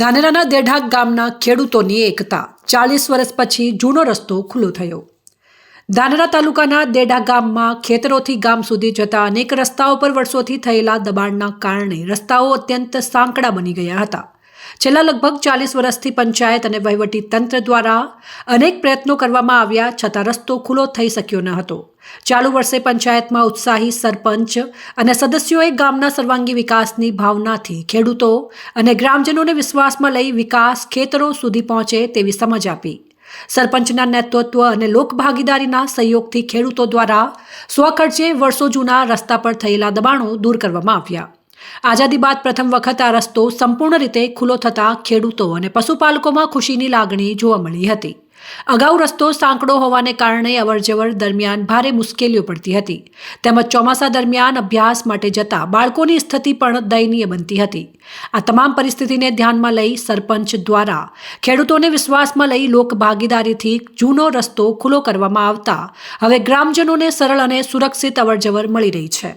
ધાનેરાના દેઢાક ગામના ખેડૂતોની એકતા. ચાલીસ વર્ષ પછી જૂનો રસ્તો ખુલ્લો થયો. ધાનેરા તાલુકાના દેઢા ગામમાં ખેતરોથી ગામ સુધી જતા અનેક રસ્તાઓ પર વર્ષોથી થયેલા દબાણના કારણે રસ્તાઓ અત્યંત સાંકડા બની ગયા હતા. છેલ્લા લગભગ ચાલીસ વર્ષથી પંચાયત અને વહીવટી તંત્ર દ્વારા અનેક પ્રયત્નો કરવામાં આવ્યા છતાં રસ્તો ખુલ્લો થઈ શક્યો ન હતો. ચાલુ વર્ષે પંચાયતમાં ઉત્સાહી સરપંચ અને સદસ્યોએ ગામના સર્વાંગી વિકાસની ભાવનાથી ખેડૂતો અને ગ્રામજનોને વિશ્વાસમાં લઈ વિકાસ ખેતરો સુધી પહોંચે તેવી સમજ આપી. સરપંચના નેતૃત્વ અને લોકભાગીદારીના સહયોગથી ખેડૂતો દ્વારા સ્વખર્ચે વર્ષો જૂના રસ્તા પર થયેલા દબાણો દૂર કરવામાં આવ્યા. આઝાદી બાદ પ્રથમ વખત આ રસ્તો સંપૂર્ણ રીતે ખુલ્લો થતાં ખેડૂતો અને પશુપાલકોમાં ખુશીની લાગણી જોવા મળી હતી. અગાઉ રસ્તો સાંકડો હોવાને કારણે અવરજવર દરમિયાન ભારે મુશ્કેલીઓ પડતી હતી. તેમજ ચોમાસા દરમિયાન અભ્યાસ માટે જતા બાળકોની સ્થિતિ પણ દયનીય બનતી હતી. આ તમામ પરિસ્થિતિને ધ્યાનમાં લઈ સરપંચ દ્વારા ખેડૂતોને વિશ્વાસમાં લઈ લોક ભાગીદારીથી જૂનો રસ્તો ખુલ્લો કરવામાં આવતા હવે ગ્રામજનોને સરળ અને સુરક્ષિત અવરજવર મળી રહી છે.